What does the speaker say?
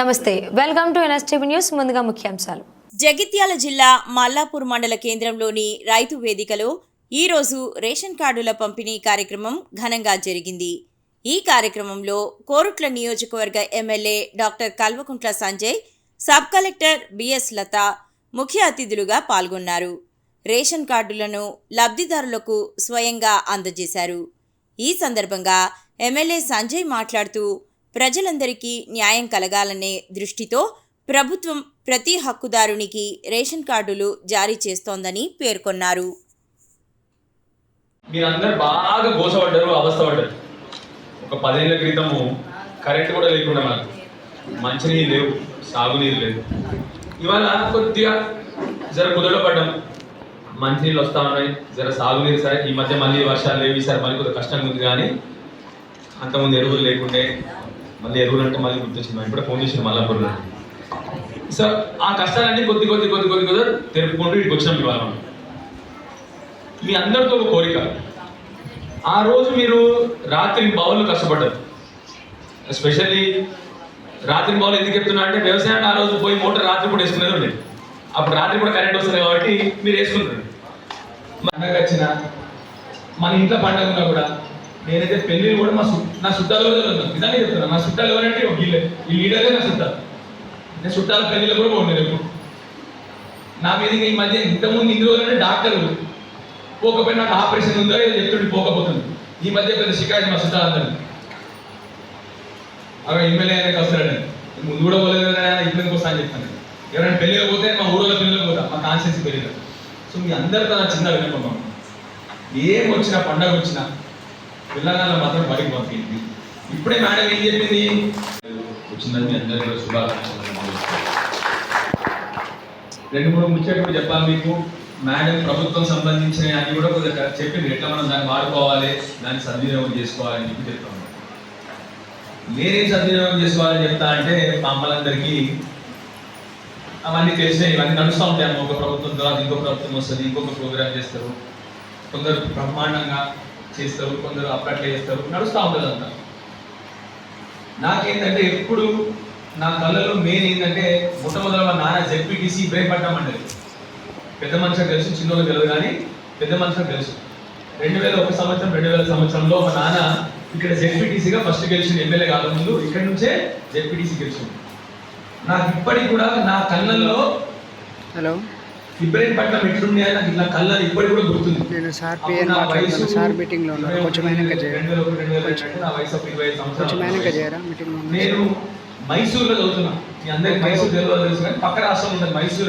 నమస్తే welcome to NSTV news ముందుగా ముఖ్యాంశాలు. జగిత్యాల జిల్లా మల్లాపూర్ మండల కేంద్రంలోని రైతు వేదికలో ఈరోజు రేషన్ కార్డుల పంపిణీ కార్యక్రమం ఘనంగా జరిగింది. ఈ కార్యక్రమంలో కోరుట్ల నియోజకవర్గ MLA doctor Kalvakuntla Sanjay sub collector BS Latha ముఖ్య అతిథులుగా పాల్గొన్నారు. రేషన్ కార్డులను లబ్ధిదారులకు స్వయంగా అందజేశారు. ఈ సందర్భంగా ఎమ్మెల్యే సంజయ్ మాట్లాడుతూ ప్రజలందరికీ న్యాయం కలగాలనే దృష్టితో ప్రభుత్వం ప్రతి హక్కుదారునికి రేషన్ కార్డులు జారీ చేస్తోందని పేర్కొన్నారు. మీరందరూ బాగా గోసపడ్డారు అవస్థపడ్డారు. ఒక పదేళ్ళ క్రితము కరెంట్ కూడా లేకుండా మనకు మంచినీరు లేవు సాగునీరు లేదు. ఇవాళ కొద్దిగా జర కుదరలో పడ్డాం. మంచినీళ్ళు వస్తా ఉన్నాయి జర సాగునీరు సరే ఈ మధ్య మళ్ళీ వర్షాలు లేవు ఈసారి మళ్ళీ కొద్దిగా కష్టంగా ఉంది కానీ అంతకుముందు ఎరువులు లేకుండే మళ్ళీ ఎరువులు అంటే మళ్ళీ గుర్తొచ్చింది. ఇప్పుడే ఫోన్ చేసింది మల్లాపూర్లో సో ఆ కష్టాలన్నీ కొద్ది కొద్ది కొద్ది కొద్ది కొద్ది తెలుపుకుంటూ ఇటు వచ్చినాం ఇవాళ మనం. మీ అందరితో ఒక కోరిక. ఆ రోజు మీరు రాత్రి బావులు కష్టపడ్డారు. ఎస్పెషల్లీ రాత్రి బావులు ఎందుకు చెప్తున్నా అంటే వ్యవసాయం ఆ రోజు పోయి మోటార్ రాత్రి కూడా వేసుకునేది ఉండేది అప్పుడు రాత్రి కూడా కరెంట్ వస్తుంది కాబట్టి మీరు వేసుకుంటారు. పండగ వచ్చిన మన ఇంట్లో పండగ ఉన్నా కూడా నేనైతే పెళ్ళిళ్ళు కూడా మా సు- నా చుట్టాలు కూడా ఉన్నాను నిజంగా చెప్తున్నా నా చుట్టాలు ఎవరంటే ఒక వీళ్ళే. ఈ లీడరే నా చుట్టాలు. నేను చుట్టాల పెళ్ళిలో కూడా పోండి ఎప్పుడు నా మీద ఈ మధ్య ఇంతకుముందు ఇన్ని రోజులంటే డాక్టర్లు పోకపోయినా నాకు ఆపరేషన్ ఉందో ఏదో చెప్తుంటే పోకపోతుంది ఈ మధ్య పెద్ద షికాయత్ మా చుట్టాలందరూ అవి ఎమ్మెల్యే అనేది వస్తాడని ముందు కూడా పోలేదు కదా ఇబ్బందికి వస్తా అని చెప్తాను. ఎవరైనా పెళ్ళికి పోతే మా ఊళ్ళో పెళ్ళికి పోతా మా కాన్షియన్స్ పెళ్ళిలో సో మీ అందరితో నా చిన్న విన్నపం ఏం వచ్చినా పండగ వచ్చినా పిల్లగాళ్ళ మాత్రం బయటకు పంపింది. ఇప్పుడే మేడం ఏం చెప్పింది? వచ్చిందని అందరికీ శుభాకాంక్షలు. రెండు మూడు ముచ్చట్లు చెప్పాలి మీకు. మేడం ప్రభుత్వం సంబంధించిన అన్ని కూడా కొద్దిగా చెప్పింది. ఎట్లా మనం దాన్ని వాడుకోవాలి దాన్ని సద్వినియోగం చేసుకోవాలని చెప్పి చెప్తాను నేనేం సద్వినియోగం చేసుకోవాలని చెప్తా అంటే మా అమ్మలందరికీ అవన్నీ తెలిసినాయి. ఇవన్నీ నడుస్తూ ఉంటాయి అమ్మ. ఒక ప్రభుత్వం తర్వాత ఇంకో ప్రభుత్వం వస్తుంది ఇంకొక ప్రోగ్రామ్ చేస్తారు. కొందరు బ్రహ్మాండంగా చేస్తారు కొందరు అప్పట్లో చేస్తారు నడుస్తూ ఉంటుంది అంతా. నాకేంటంటే ఎప్పుడు నా కళ్ళలో మెయిన్ ఏంటంటే మొట్టమొదటి మా నాన్న జెడ్పీటీసీ బ్రేక్ పడ్డామండి పెద్ద మనుషులకు తెలుసు చిన్నోళ్ళు తెలియదు కానీ పెద్ద మనుషులకు తెలుసు రెండు వేల ఒక సంవత్సరం రెండు వేల సంవత్సరంలో మా నాన్న ఇక్కడ జెడ్పీటీసీగా ఫస్ట్ గెలిచిన ఎమ్మెల్యే కాకముందు. ఇక్కడ నుంచే జెడ్పీటీసీ గెలిచింది నాకు ఇప్పటికి కూడా నా కళ్ళల్లో హలో. ఇబ్రహీంపట్నం ఎట్లుండే నాకు ఇట్లా కళ్ళలో ఇప్పటికి కూడా గుర్తుంది నేను సార్ నా మాట్లాడుతున్నాను సార్ మీటింగ్లో ఇరవై కొంచెం వెనక చేయరా. కొంచెం చేయరా మీటింగ్ నేను మైసూర్లో చదువుతున్నా. మీ అందరికి మైసూర్ తెలియదు తెలుసు కానీ పక్క రాష్ట్రం ఉంటుంది మైసూర్